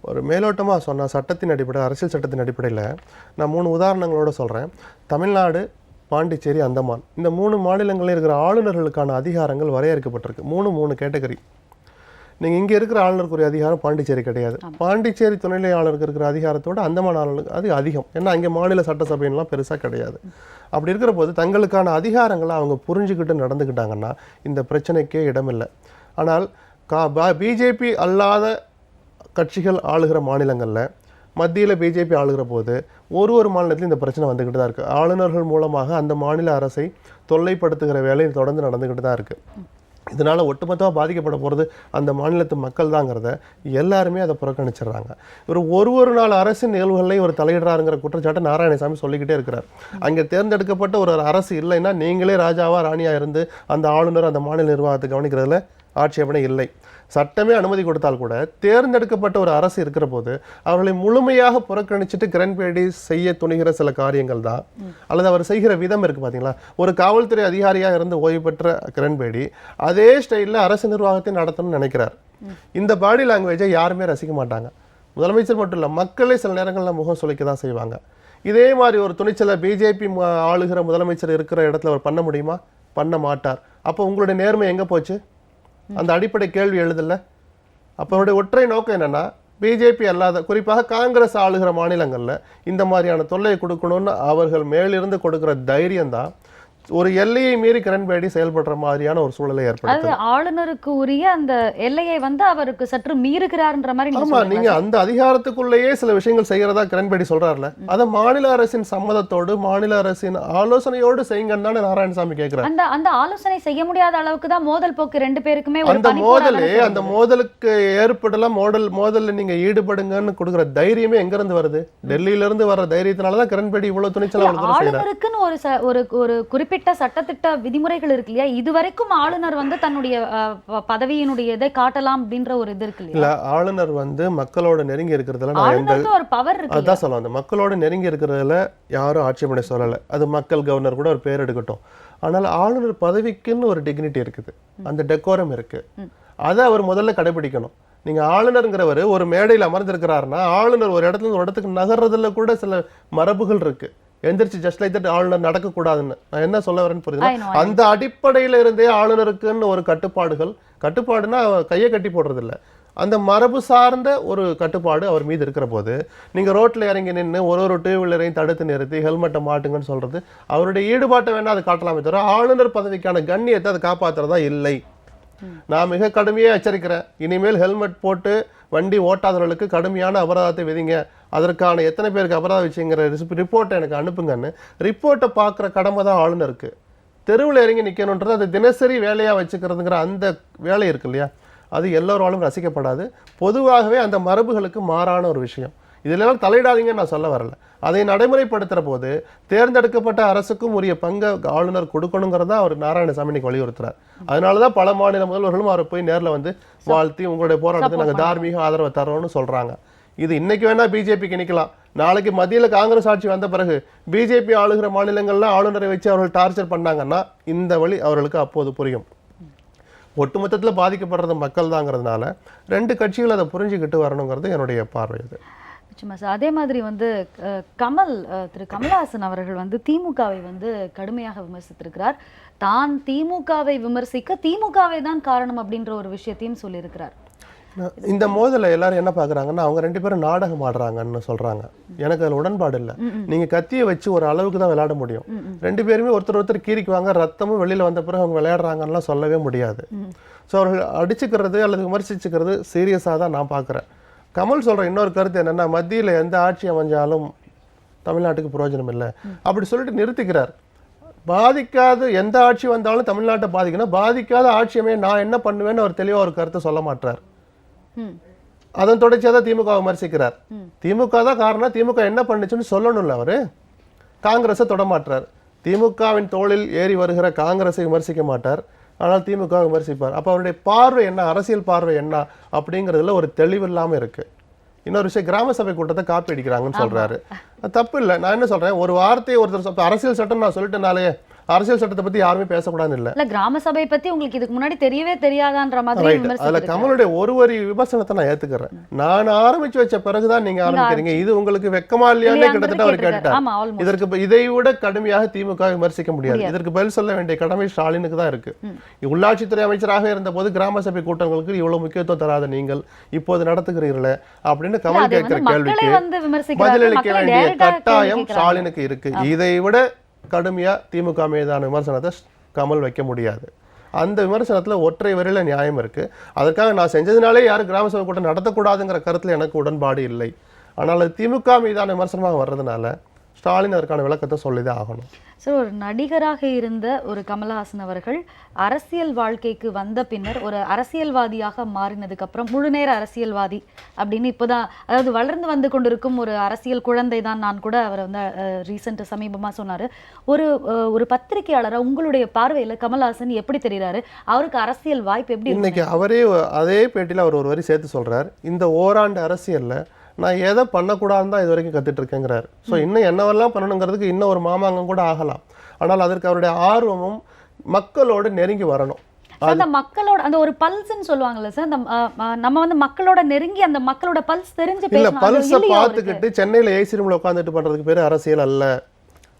ஒரு மேலோட்டமாக சொன்ன சட்டத்தின் அடிப்படை அரசியல் சட்டத்தின் அடிப்படையில் நான் மூணு உதாரணங்களோடு சொல்கிறேன் தமிழ்நாடு பாண்டிச்சேரி அந்தமான். இந்த மூணு மாநிலங்களில் இருக்கிற ஆளுநர்களுக்கான அதிகாரங்கள் வரையறுக்கப்பட்டிருக்கு. மூணு மூணு கேட்டகரி. நீங்க இங்க இருக்கிற ஆளுநருக்குரிய அதிகாரம் பாண்டிச்சேரி கிடையாது. பாண்டிச்சேரி துணைநிலை ஆளுநருக்கு இருக்கிற அதிகாரத்தோட அந்தமான் ஆளுநருக்கு அது அதிகம். ஏன்னா அங்கே மாநில சட்டசபைலாம் பெருசா கிடையாது. அப்படி இருக்கிற போது தங்களுக்கான அதிகாரங்களை அவங்க புரிஞ்சுக்கிட்டு நடந்துக்கிட்டாங்கன்னா இந்த பிரச்சனைக்கே இடமில்லை. ஆனால் கா பிஜேபி அல்லாத கட்சிகள் ஆளுகிற மாநிலங்களில் மத்தியில் பிஜேபி ஆளுகிற போது ஒரு ஒரு மாநிலத்திலும் இந்த பிரச்சனை வந்துக்கிட்டு தான் இருக்குது ஆளுநர்கள் மூலமாக அந்த மாநில அரசை தொல்லைப்படுத்துகிற வேலை தொடர்ந்து நடந்துக்கிட்டு தான் இருக்குது இதனால் ஒட்டுமொத்தமாக பாதிக்கப்பட போகிறது அந்த மாநிலத்து மக்கள் தாங்கிறத எல்லாருமே அதை புறக்கணிச்சிடுறாங்க. ஒரு ஒரு ஒரு நாள் அரசின் நிகழ்வுகளில் இவர் தலையிடுறாருங்கிற குற்றச்சாட்டை நாராயணசாமி சொல்லிக்கிட்டே இருக்கிறார். அங்கே தேர்ந்தெடுக்கப்பட்ட ஒரு அரசு இல்லைன்னா நீங்களே ராஜாவாக ராணியாக இருந்து அந்த ஆளுநர் அந்த மாநில நிர்வாகத்தை கவனிக்கிறதுல ஆட்சேபனை இல்லை. சட்டமே அனுமதி கொடுத்தால் கூட தேர்ந்தெடுக்கப்பட்ட ஒரு அரசு இருக்கிற போது அவர்களை முழுமையாக புறக்கணிச்சிட்டு கிரண்பேடி செய்ய துணிகிற சில காரியங்கள் தான். அல்லது அவர் செய்கிற விதம் இருக்கு பாத்தீங்களா? ஒரு காவல்துறை அதிகாரியாக இருந்து ஓய்வு பெற்ற கிரண்பேடி அதே ஸ்டைலில் அரசு நிர்வாகத்தை நடத்தணும்னு நினைக்கிறார். இந்த பாடி லாங்குவேஜை யாருமே ரசிக்க மாட்டாங்க. முதலமைச்சர் மட்டும் இல்லை மக்களே சில நேரங்களில் முகம் சுழிக்க தான் செய்வாங்க. இதே மாதிரி ஒரு துணிச்சலை பிஜேபி ஆளுகிற முதலமைச்சர் இருக்கிற இடத்துல அவர் பண்ண முடியுமா? பண்ண மாட்டார். அப்போ உங்களுடைய நேர்மை எங்கே போச்சு? அந்த அடிப்படை கேள்வி எழுதல. அப்போ அவருடைய ஒற்றை நோக்கம் என்னன்னா பிஜேபி அல்லாத குறிப்பாக காங்கிரஸ் ஆளுகிற மாநிலங்கள்ல இந்த மாதிரியான தொல்லையை கொடுக்கணும்னு அவர்கள் மேலிருந்து கொடுக்கிற தைரியம் தான் ஒரு எல்லையை மீறி கிரண்பேடி செயல்படுற மாதிரியான ஒரு சூழலை ஏற்படுத்துது. அது ஆளுநருக்கு உரிய அந்த எல்லையை வந்து அவருக்கு சற்று மீறுகிறார்ன்ற மாதிரி ஆமா நீங்க அந்த அதிகாரத்துக்குள்ளேயே சில விஷயங்கள் செய்யறதா கிரண்பேடி சொல்றாருல. அதை மாநில அரசின் சம்மதத்தோடு மாநில அரசின் ஆலோசனையோடு செய்யுங்கன்னு தானே நாராயணசாமி கேட்கிறார் அந்த அந்த ஆலோசனை செய்ய முடியாத அளவுக்கு தான் மோதல் போக்கு ரெண்டு பேருக்குமே அந்த மோதலே அந்த மோதலுக்கு ஏற்படலாம் மோதல் மோதல்ல நீங்க ஈடுபடுங்கன்னு கொடுக்குற தைரியமே எங்க இருந்து வருது? டெல்லியில இருந்து வர்ற தைரியத்தினால தான் கிரண்பேடி இவ்வளவு துணிச்சலா ஆளுநருக்குன்னு ஒரு ஒரு ஒரு குறிப்பிட்ட சட்டத்திட்ட விதிமுறைகள் இருக்கு இல்லையா? இதுவரைக்கும் ஆளுநர் வந்து தன்னுடைய பதவியினுடைய இதை காட்டலாம் அப்படின்ற ஒரு இது இருக்கு இல்ல ஆளுநர் வந்து மக்களோட நெருங்கி இருக்கிறதுல ஒரு பவர் இருக்கு? அதான் சொல்ல வந்தேன் மக்களோட நெருங்கி இருக்கிறதுல யாரும் ஆட்சேபனை சொல்லலை. அது மக்கள் கவர்னர் கூட ஒரு பேர் எடுக்கட்டும். ஆனால் ஆளுநர் பதவிக்குன்னு ஒரு டிக்னிட்டி இருக்குது. அந்த டெக்கோரம் இருக்கு. அதை அவர் முதல்ல கடைபிடிக்கணும். நீங்க ஆளுநருங்கிறவர் ஒரு மேடையில் அமர்ந்திருக்கிறாருன்னா ஆளுநர் ஒரு இடத்துல ஒரு இடத்துக்கு நகர்றதுல கூட சில மரபுகள் இருக்கு. எந்திரிச்சு ஜஸ்ட் லைக் தட் ஆளுநர் நடக்கக்கூடாதுன்னு. நான் என்ன சொல்ல வரேன்னு புரியுது அந்த அடிப்படையில இருந்தே ஆளுநருக்குன்னு ஒரு கட்டுப்பாடுகள் கட்டுப்பாடுனா கையை கட்டி போடுறது இல்ல அந்த மரபு சார்ந்த ஒரு கட்டுப்பாடு அவர் மீது இருக்கிற போது நீங்க ரோட்ல இறங்கி நின்று ஒரு ஒரு டூ வீலரையும் தடுத்து நிறுத்தி ஹெல்மெட்டை மாட்டுங்கன்னு சொல்றது அவருடைய ஈடுபாட்டை வேணா அது காட்டலாமே தவிர ஆளுநர் பதவிக்கான கண்ணியத்தை அதை காப்பாத்துறதா இல்லை. நான் மிக கடுமையாக எச்சரிக்கிறேன். இனிமேல் ஹெல்மெட் போட்டு வண்டி ஓட்டாதவர்களுக்கு கடுமையான அபராதத்தை விதிங்க. அதற்கான எத்தனை பேருக்கு அபராதம் வச்சுங்கிற ரிப்போர்ட்டை எனக்கு அனுப்புங்கன்னு. ரிப்போர்ட்டை பார்க்குற கடமை தான் ஆளுநருக்கு தெருவில் இறங்கி நிற்கணுன்றது அது தினசரி வேலையாக வச்சுக்கிறதுங்கிற அந்த வேலை இருக்கு இல்லையா? அது எல்லோராலும் ரசிக்கப்படாது. பொதுவாகவே அந்த மரபுகளுக்கு மாறான ஒரு விஷயம். இதிலெல்லாம் தலையிடாதீங்கன்னு நான் சொல்ல வரல. அதை நடைமுறைப்படுத்துகிற போது தேர்ந்தெடுக்கப்பட்ட அரசுக்கும் உரிய பங்கை ஆளுநர் கொடுக்கணுங்கிறத அவர் நாராயணசாமி இன்னைக்கு வலியுறுத்துறார். அதனால தான் பல மாநில முதல்வர்களும் அவரை போய் நேர்ல வந்து வாழ்த்தி உங்களுடைய போராட்டத்தை நாங்கள் தார்மீக ஆதரவை தரோம்னு சொல்றாங்க. இது இன்னைக்கு வேணா பிஜேபிக்கு நிக்கலாம் நாளைக்கு மத்தியில காங்கிரஸ் ஆட்சி வந்த பிறகு பிஜேபி ஆளுகிற மாநிலங்கள்ல ஆளுநரை வச்சு அவர்கள் டார்ச்சர் பண்ணாங்கன்னா இந்த வழி அவர்களுக்கு அப்போது புரியும். ஒட்டுமொத்தத்தில் பாதிக்கப்படுறது மக்கள் தாங்கிறதுனால ரெண்டு கட்சிகள் அதை புரிஞ்சுக்கிட்டு வரணுங்கிறது என்னுடைய பார்வை இது. நிச்சயமா சார். அதே மாதிரி வந்து கமல் திரு கமலஹாசன் அவர்கள் வந்து திமுகவை வந்து கடுமையாக விமர்சித்திருக்கிறார். தான் திமுகவை விமர்சிக்க திமுகவை தான் காரணம் அப்படின்ற ஒரு விஷயத்தையும் சொல்லியிருக்கிறார். இந்த மோதலை எல்லாரும் என்ன பார்க்குறாங்கன்னா அவங்க ரெண்டு பேரும் நாடகம் ஆடுறாங்கன்னு சொல்றாங்க. எனக்கு அதில் உடன்பாடு இல்லை. நீங்க கத்தியை வச்சு ஒரு அளவுக்கு தான் விளையாட முடியும். ரெண்டு பேருமே ஒருத்தர் ஒருத்தர் கீறிக்குவாங்க ரத்தமும் வெளியில வந்த பிறகு அவங்க விளையாடுறாங்கன்னுலாம் சொல்லவே முடியாது. ஸோ அவர்கள் அடிச்சுக்கிறது அல்லது விமர்சிச்சுக்கிறது சீரியஸாக தான் நான் பார்க்குறேன். கமல் சொல்ற இன்னொரு கருத்து என்னன்னா மத்தியில் எந்த ஆட்சி அமைஞ்சாலும் தமிழ்நாட்டுக்கு பிரயோஜனம் இல்லை அப்படி சொல்லிட்டு நிறுத்திக்கிறார். பாதிக்காத எந்த ஆட்சி வந்தாலும் தமிழ்நாட்டை பாதிக்கணும். பாதிக்காத ஆட்சியமே நான் என்ன பண்ணுவேன்னு அவர் தெளிவாக ஒரு கருத்தை சொல்ல மாட்டார் அதன் தொடர்ச்சியாக தான் திமுக விமர்சிக்கிறார். திமுக தான் காரணம் திமுக என்ன பண்ணுச்சுன்னு சொல்லணும்ல அவரு. காங்கிரஸை தொடமாட்டார் திமுகவின் தோளில் ஏறி வருகிற காங்கிரஸை விமர்சிக்க மாட்டார். ஆனால் திமுக விமர்சிப்பார். அப்போ அவருடைய பார்வை என்ன? அரசியல் பார்வை என்ன? அப்படிங்கிறதுல ஒரு தெளிவு இல்லாம இருக்கு. இன்னொரு விஷயம் கிராம சபை கூட்டத்தை காப்பி அடிக்கிறாங்கன்னு சொல்றாரு. தப்பு இல்லை. நான் என்ன சொல்றேன்? ஒரு வார்த்தையை ஒருத்தர் அரசியல் சட்டம் நான் சொல்லிட்டேனாலே அரசியல் சட்டத்தை பத்தி யாருமே பேசக்கூடாதுன்னு இல்ல. இல்ல கிராம சபை பத்தி உங்களுக்கு இதுக்கு முன்னாடி தெரியவே தெரியாதான்ற மாதிரி அதுல. கமலுடைய ஒரு வரி விமர்சனத்தை நான் ஏத்துக்கிறேன். நான் ஆரம்பிச்சு வச்ச பிறகுதான் நீங்க ஆரம்பிக்கிறீங்க. இது உங்களுக்கு வெக்கமா இல்லையாங்கிறது கிட்டத்தட்ட அவர். கேட்டார். இதற்கு இதை விட கடுமையாக திமுக விமர்சிக்க முடியாது. இதற்கு பதில் சொல்ல வேண்டிய கடமை ஸ்டாலினுக்கு தான் இருக்கு. உள்ளாட்சித்துறை அமைச்சராக இருந்த போது கிராம சபை கூட்டங்களுக்கு இவ்வளவு முக்கியத்துவம் தராத நீங்கள் இப்போது நடத்துகிறீர்களே அப்படின்னு கமல் கேட்கிற கேள்விக்கு பதிலளிக்க வேண்டிய கட்டாயம். ஸ்டாலினுக்கு இருக்கு. இதை விட கடுமையாக திமுக மீதான விமர்சனத்தை கமல் வைக்க முடியாது. அந்த விமர்சனத்தில் ஒற்றை வரையில் நியாயம் இருக்குது அதற்காக நான் செஞ்சதுனாலே யாரும் கிராம சபை கூட்டம் நடத்தக்கூடாதுங்கிற கருத்தில் எனக்கு உடன்பாடு இல்லை. ஆனால் அது திமுக மீதான விமர்சனமாக வர்றதுனால ஸ்டாலின் அதற்கான விளக்கத்தை சொல்லிதான் ஆகணும். சார் ஒரு நடிகராக இருந்த ஒரு கமலஹாசன் அவர்கள் அரசியல் வாழ்க்கைக்கு வந்த பின்னர் ஒரு அரசியல்வாதியாக மாறினதுக்கு அப்புறம் முழு நேர அரசியல்வாதி அப்படின்னு இப்போதான் அதாவது வளர்ந்து வந்து கொண்டிருக்கும் ஒரு அரசியல் குழந்தை தான் நான் கூட அவர் வந்து ரீசெண்ட் சமீபமா சொன்னாரு. ஒரு ஒரு பத்திரிகையாளரா உங்களுடைய பார்வையில கமலஹாசன் எப்படி தெரியுறாரு அவருக்கு அரசியல் வாய்ப்பு எப்படி இருக்கு? இன்னைக்கு அவரே அதே பேட்டியில் அவர் ஒரு வரி சேர்த்து சொல்றார். இந்த ஓராண்டு அரசியல்ல நான் எதை பண்ணக்கூடாதுன்னு தான் இது வரைக்கும் கத்துட்டு இருக்கேங்கிறார் ஸோ இன்னும் என்னவெல்லாம் பண்ணணுங்கிறதுக்கு இன்னும் ஒரு மாமாங்கம் கூட ஆகலாம். ஆனால் அதற்கு அவருடைய ஆர்வமும் மக்களோடு நெருங்கி வரணும். அந்த மக்களோட அந்த ஒரு பல்ஸ்ன்னு சொல்லுவாங்கல்ல சார் அந்த நம்ம வந்து மக்களோட நெருங்கி அந்த மக்களோட பல்ஸ் தெரிஞ்சு இல்ல பல்ஸை? பார்த்துக்கிட்டு சென்னையில ஏசி ரூம்ல உட்காந்துட்டு பண்றதுக்கு பேரு அரசியல் அல்ல.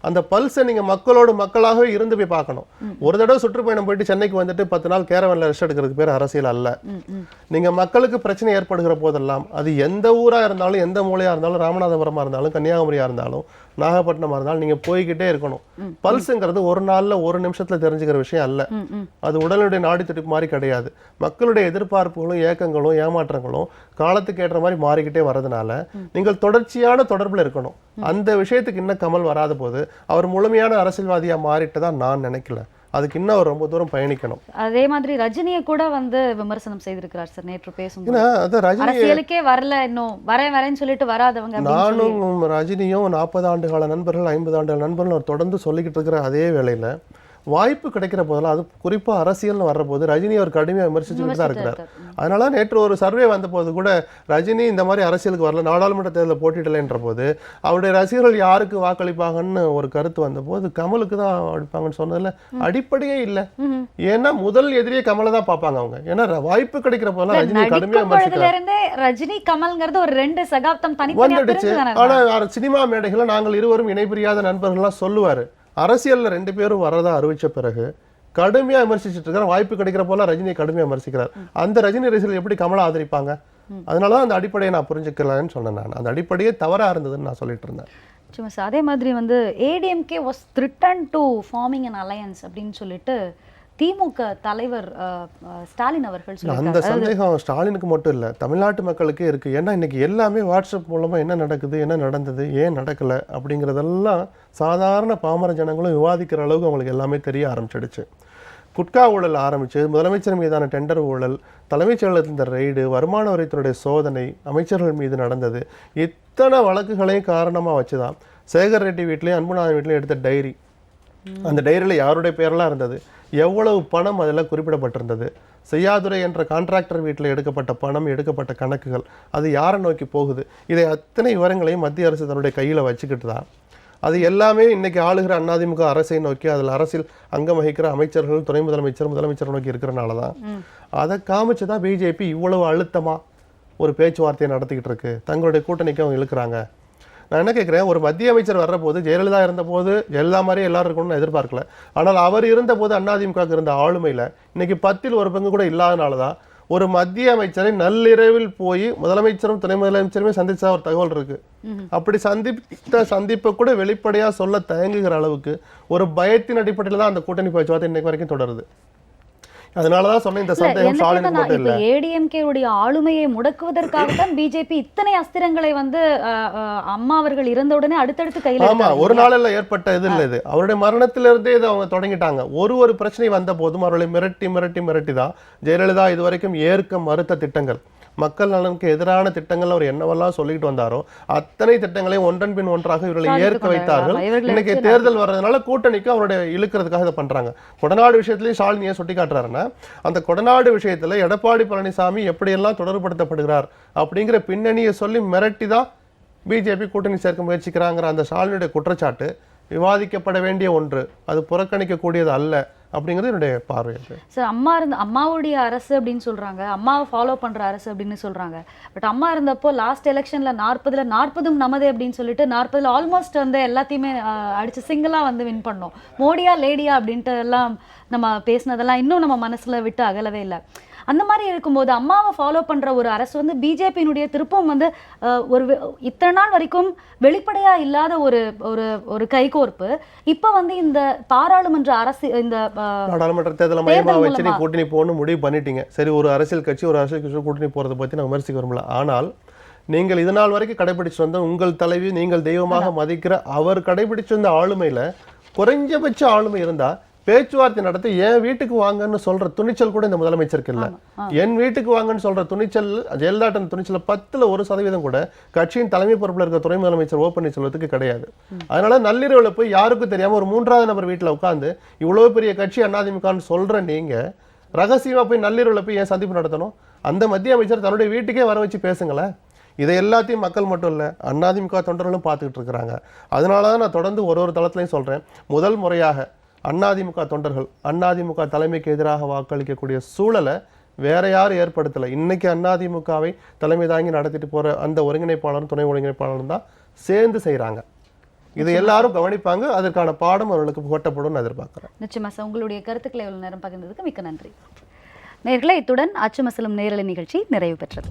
அந்த பல்ஸை நீங்க மக்களோடு மக்களாகவே இருந்து போய் பார்க்கணும் ஒரு தடவை சுற்றுப்பயணம் போயிட்டு சென்னைக்கு வந்துட்டு பத்து நாள் கேரவன்ல ரெஸ்ட் எடுக்கிறதுக்கு பேர் அரசியல் அல்ல ம், ம். நீங்க மக்களுக்கு பிரச்சனை ஏற்படுகிற போதெல்லாம் அது எந்த ஊரா இருந்தாலும் எந்த மூலையா இருந்தாலும் ராமநாதபுரமா இருந்தாலும் கன்னியாகுமரியா இருந்தாலும் நாகப்பட்டினமா இருந்தாலும் நீங்க போய்கிட்டே இருக்கணும். பல்ஸுங்கிறது ஒரு நாள்ல ஒரு நிமிஷத்துல தெரிஞ்சுக்கிற விஷயம் அல்ல. அது உடலுடைய நாடி துடிப்பு மாதிரி கிடையாது. மக்களுடைய எதிர்பார்ப்புகளும் ஏக்கங்களும் ஏமாற்றங்களும் காலத்துக்கு ஏற்ற மாதிரி மாறிக்கிட்டே வர்றதுனால நீங்கள் தொடர்ச்சியான தொடர்புல இருக்கணும். அந்த விஷயத்துக்கு இன்னும் கமல் வராத போது அவர் முழுமையான அரசியல்வாதியா மாறிட்டு தான் நான் நினைக்கல. அதுக்கு இன்னும் அவர் ரொம்ப தூரம் பயணிக்கணும். அதே மாதிரி ரஜினியை கூட வந்து விமர்சனம் செய்திருக்கிறார் சார் நேற்று ரஜினி அரசியலுக்கே வரல இன்னும். வரேன் வரேன்னு சொல்லிட்டு வராதவங்க நானும் ரஜினியும் நாற்பது ஆண்டு கால நண்பர்கள் ஐம்பது ஆண்டு நண்பர்கள் தொடர்ந்து சொல்லிக்கிட்டு இருக்கிற அதே வேளையில வாய்ப்பு கிடைக்கிற போதெல்லாம் அது குறிப்பா அரசியல்னு வர்றபோது ரஜினி அவர் கடுமையா விமர்சிச்சுக்கிட்டு தான் இருக்கிறார். அதனால நேற்று ஒரு சர்வே வந்த போது கூட ரஜினி இந்த மாதிரி அரசியலுக்கு வரல நாடாளுமன்ற தேர்தலில் போட்டியிடலைன்ற போது அவருடைய ரசிகர்கள் யாருக்கு வாக்களிப்பாங்கன்னு ஒரு கருத்து வந்த போது கமலுக்கு தான் அடிப்பாங்கன்னு சொன்னதுல அடிப்படையே இல்லை. ஏன்னா முதல் எதிரியே கமலை தான் பார்ப்பாங்க அவங்க. ஏன்னா வாய்ப்பு கிடைக்கிற போதெல்லாம் ரஜினி கடுமையா நடிக்கும் விமர்சிக்கிறார். ரஜினி கமல்ங்கிறது ஒரு ரெண்டு சகாப்தம் வந்துடுச்சு. பிரிஞ்சு தானே. ஆனா அவர் சினிமா மேடைகள்ல நாங்கள் இருவரும் இணைபிரியாத நண்பர்கள்லாம் சொல்லுவாரு. அரசியல்ல ரெண்டு பேரும் வரதா அறிவிச்ச பிறகு கடுமையா விமர்சிச்சுட்டு இருக்கிற வாய்ப்பு கிடைக்கிற போல ரஜினியை கடுமையா விமர்சிக்கிறார். அந்த ரஜினி ரசிகர்கள் எப்படி கமலா ஆதரிப்பாங்க? அதனாலதான் அந்த அடிப்படையை நான் புரிஞ்சுக்கலான்னு சொன்னேன் நான். அந்த அடிப்படையே தவறா இருந்ததுன்னு நான் சொல்லிட்டு இருந்தேன். சும்மா அதே மாதிரி வந்து ADMK was threatened to forming an alliance அப்படின்னு சொல்லிட்டு திமுக தலைவர் ஸ்டாலின் அவர்கள் அந்த சந்தேகம் ஸ்டாலினுக்கு மட்டும் இல்ல தமிழ்நாட்டு மக்களுக்கே இருக்கு. ஏன்னா இன்னைக்கு எல்லாமே வாட்ஸ்அப் மூலமா என்ன நடக்குது என்ன நடந்தது ஏன் நடக்கல அப்படிங்கறதெல்லாம் சாதாரண பாமர ஜனங்களும் விவாதிக்கிற அளவுக்கு அவங்களுக்கு எல்லாமே தெரிய ஆரம்பிச்சிடுச்சு. குட்கா ஊழல் ஆரம்பிச்சு முதலமைச்சர் மீதான டெண்டர் ஊழல் தலைமைச் செயலகத்தில் இந்த ரெய்டு வருமான வரித்துறையுடைய சோதனை அமைச்சர்கள் மீது நடந்தது இத்தனை வழக்குகளையும் காரணமா வச்சுதான். சேகர் ரெட்டி வீட்லயும் அன்புநாதன் வீட்லயும் எடுத்த டைரி அந்த டைரியில் யாருடைய பேரெல்லாம் இருந்தது? எவ்வளவு பணம் அதில் குறிப்பிடப்பட்டிருந்தது? செய்யாதுரை என்ற கான்ட்ராக்டர் வீட்டில் எடுக்கப்பட்ட பணம் எடுக்கப்பட்ட கணக்குகள் அது யாரை நோக்கி போகுது? இதை அத்தனை விவரங்களையும் மத்திய அரசு தன்னுடைய கையில் வச்சுக்கிட்டு தான். அது எல்லாமே இன்னைக்கு ஆளுகிற அதிமுக அரசை நோக்கி அதில் அரசியல் அங்கம் வகிக்கிற அமைச்சர்கள் துணை முதலமைச்சர் முதலமைச்சர் நோக்கி இருக்கிறனால தான். அதை காமிச்சு தான் பிஜேபி இவ்வளவு அழுத்தமா ஒரு பேச்சுவார்த்தையை நடத்திக்கிட்டு இருக்கு. தங்களுடைய கூட்டணிக்கு அவங்க இழுக்கிறாங்க. நான் என்ன கேட்குறேன் ஒரு மத்திய அமைச்சர் வர்ற போது ஜெயலலிதா இருந்தபோது ஜெயலலிதா மாதிரியே எல்லாரும் இருக்கணும்னு எதிர்பார்க்கல. ஆனால் அவர் இருந்தபோது அதிமுக இருந்த ஆளுமையில இன்னைக்கு பத்தில் ஒரு பங்கு கூட இல்லாதனால தான் ஒரு மத்திய அமைச்சரை நள்ளிரவில் போய் முதலமைச்சரும் துணை முதலமைச்சருமே சந்திச்சா ஒரு தகவல் இருக்கு. அப்படி சந்தித்த சந்திப்பை கூட வெளிப்படையா சொல்ல தயங்குகிற அளவுக்கு ஒரு பயத்தின் அடிப்படையில் தான் அந்த கூட்டணி பேச்சுவார்த்தை இன்னைக்கு வரைக்கும் தொடருது. அதனால தான் சொன்னேன் இந்த சந்தேகம் என்னன்னா, மட்டும் இல்லை. ஏடிஎம்கே உடைய ஆளுமையை முடக்குவதற்காகத்தான் பிஜேபி இத்தனை அஸ்திரங்களை வந்து அம்மா அவர்கள் இருந்த உடனே அடுத்தடுத்து கையில ஆமா ஒரு? நாளில் ஏற்பட்ட இது இல்லை இது. அவருடைய மரணத்திலிருந்தே இதை அவங்க தொடங்கிட்டாங்க. ஒரு ஒரு பிரச்சனை வந்த போதும் அவர்களை மிரட்டி மிரட்டி மிரட்டி தான் ஜெயலலிதா இதுவரைக்கும் ஏற்க மறுத்த திட்டங்கள். மக்கள் நலனுக்கு எதிரான திட்டங்கள் அவர் என்னவெல்லாம் சொல்லிட்டு வந்தாரோ அத்தனை திட்டங்களையும் ஒன்றன் பின் ஒன்றாக இவர்களை ஏற்க. வைத்தார்கள். இன்னைக்கு தேர்தல் வர்றதுனால கூட்டணிக்கு அவருடைய இழுக்கிறதுக்காக இதை பண்றாங்க. கொடநாடு விஷயத்திலையும் ஸ்டாலின் ஏன் சுட்டி காட்டுறாருன்னா அந்த கொடநாடு விஷயத்துல எடப்பாடி பழனிசாமி எப்படியெல்லாம் தொடர்புபடுத்தப்படுகிறார் அப்படிங்கிற பின்னணியை சொல்லி மிரட்டி தான் பிஜேபி கூட்டணி சேர்க்க முயற்சிக்கிறாங்கிற அந்த ஸ்டாலினுடைய குற்றச்சாட்டு விவாதிக்கப்பட வேண்டிய ஒன்று. அது புறக்கணிக்கக்கூடியது அல்ல. அப்படிங்கிறது என்னுடைய பார்வை சார் அம்மா இருந்த அம்மாவுடைய அரசு அப்படின்னு சொல்றாங்க. அம்மாவை ஃபாலோ பண்ற அரசு அப்படின்னு சொல்றாங்க. பட் அம்மா இருந்தப்போ லாஸ்ட் எலெக்ஷன்ல நாற்பதுல நாற்பதும் நமது அப்படின்னு சொல்லிட்டு நாற்பதுல ஆல்மோஸ்ட் வந்து எல்லாத்தையுமே அடிச்சு சிங்கிளா வந்து வின் பண்ணோம். மோடியா லேடியா அப்படின்ட்டு எல்லாம் நம்ம பேசினதெல்லாம் இன்னும் நம்ம மனசுல விட்டு அகலவே இல்லை. அந்த மாதிரி இருக்கும்போது அம்மாவை ஃபாலோ பண்ற ஒரு அரசு வந்து பிஜேபியினுடைய திருப்பம் வந்து ஒரு இத்தனை நாள் வரைக்கும் வெளிப்படையா இல்லாத ஒரு ஒரு ஒரு கைகோர்ப்பு. இப்ப வந்து இந்த பாராளுமன்ற அரசு இந்த நாடாளுமன்ற தேர்தலை மையமாக வச்சு நீ. கூட்டணி போகணும்னு முடிவு பண்ணிட்டீங்க. சரி ஒரு அரசியல் கட்சி ஒரு அரசியல் கட்சி கூட்டணி போகிறத பற்றி நான் விமர்சிக்க விரும்பல. ஆனால் நீங்கள் இது நாள் வரைக்கும் கடைபிடிச்சு வந்த உங்கள் தலைவி நீங்கள் தெய்வமாக மதிக்கிற அவர் கடைபிடிச்சு வந்த ஆளுமையில குறைஞ்சபட்ச ஆளுமை இருந்தா பேச்சுவார்த்தை நடத்தி என் வீட்டுக்கு வாங்கன்னு சொல்ற துணிச்சல் கூட இந்த முதலமைச்சருக்கு இல்ல. என் வீட்டுக்கு வாங்கன்னு சொல்ற துணிச்சல் ஜெயலலிதா துணிச்சல் பத்துல ஒரு சதவீதம் கூட கட்சியின் தலைமை பொறுப்புல இருக்க துணை முதலமைச்சர் ஓ பன்னீர்செல்வத்துக்கு கிடையாது. அதனால நள்ளிரவுல போய் யாருக்கும் தெரியாம ஒரு மூன்றாவது நபர் வீட்டுல உட்கார்ந்து இவ்வளவு பெரிய கட்சி அதிமுகன்னு சொல்ற நீங்க ரகசியமா போய் நள்ளிரவுல போய் ஏன் சந்திப்பு நடத்தணும்? அந்த மத்திய அமைச்சர் தன்னுடைய வீட்டுக்கே வர வச்சு பேசுங்களேன் இதை எல்லாத்தையும் மக்கள் மட்டும் இல்லை அதிமுக தொண்டர்களும் பார்த்துக்கிட்டு இருக்கிறாங்க. அதனால தான் நான் தொடர்ந்து ஒரு ஒரு தளத்துலையும் சொல்றேன். முதல் முறையாக அதிமுக தொண்டர்கள் அதிமுக தலைமைக்கு எதிராக வாக்களிக்கக்கூடிய சூழலை வேற யாரும் ஏற்படுத்தலை. இன்னைக்கு அதிமுகவை தலைமை தாங்கி நடத்திட்டு போற அந்த ஒருங்கிணைப்பாளரும் துணை ஒருங்கிணைப்பாளரும் தான் சேர்ந்து செய்றாங்க. இதை எல்லாரும் கவனிப்பாங்க. அதற்கான பாடம் அவர்களுக்கு புகட்டப்படும் எதிர்பார்க்கிறேன். நிச்சயமா சார். உங்களுடைய கருத்துக்களை இவ்வளவு நேரம் பகிர்ந்ததுக்கு மிக்க நன்றி. நேர்களே இத்துடன் அச்சு மசலும் நேரலை நிகழ்ச்சி நிறைவு பெற்றது.